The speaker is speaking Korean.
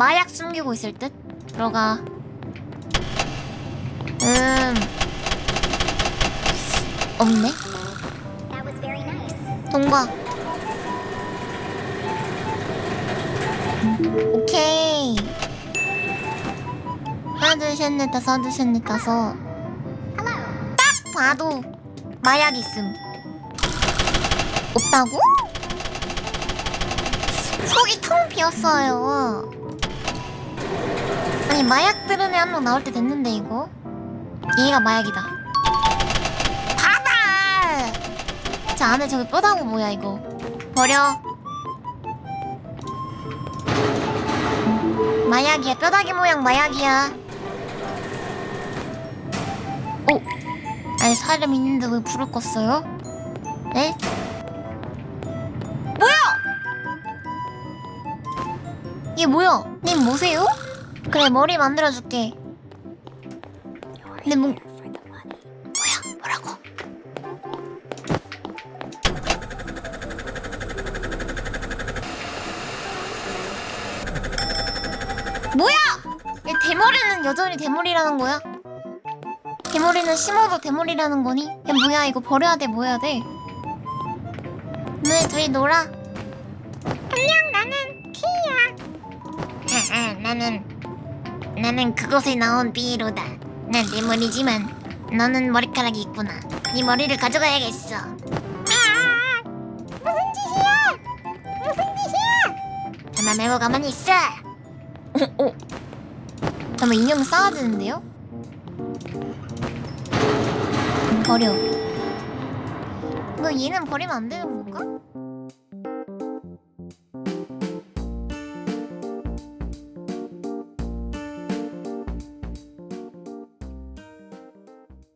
마약 숨기고 있을 듯? 들어가. 음. 없네? 동과. 오케이. 하나, 둘, 셋, 넷, 다섯, 하나, 둘, 셋, 넷, 다섯. 딱 봐도 마약 있음. 없다고? 속이 텅 비었어요. 아니 마약 들은 애한명 나올 때 됐는데 이거. 얘가 마약이다. 받아! 저 안에 저기 뼈다구 뭐야 이거. 버려. 마약이야 뼈다귀 모양 마약이야. 오. 아니 사람 있는데 왜 불을 껐어요? 에? 이게 뭐야? 님 뭐세요? 그래 머리 만들어줄게 근데 뭐 뭐야 뭐라고? 뭐야? 얘 대머리는 여전히 대머리라는 거야? 대머리는 심어도 대머리라는 거니? 야 뭐야 이거 버려야 돼 뭐야 돼? 너네 둘이 놀아. 안녕 나는 나는 그곳에 나온 비로다. 난내 머리지만 너는 머리카락이 있구나. 네 머리를 가져가야겠어. 아, 무슨 짓이야? 무슨 짓이야? 가만 말고 가만히 있어. 어, 어. 잠깐 인형 쌓아지는데요? 버려. 이거 얘는 버리면 안 되는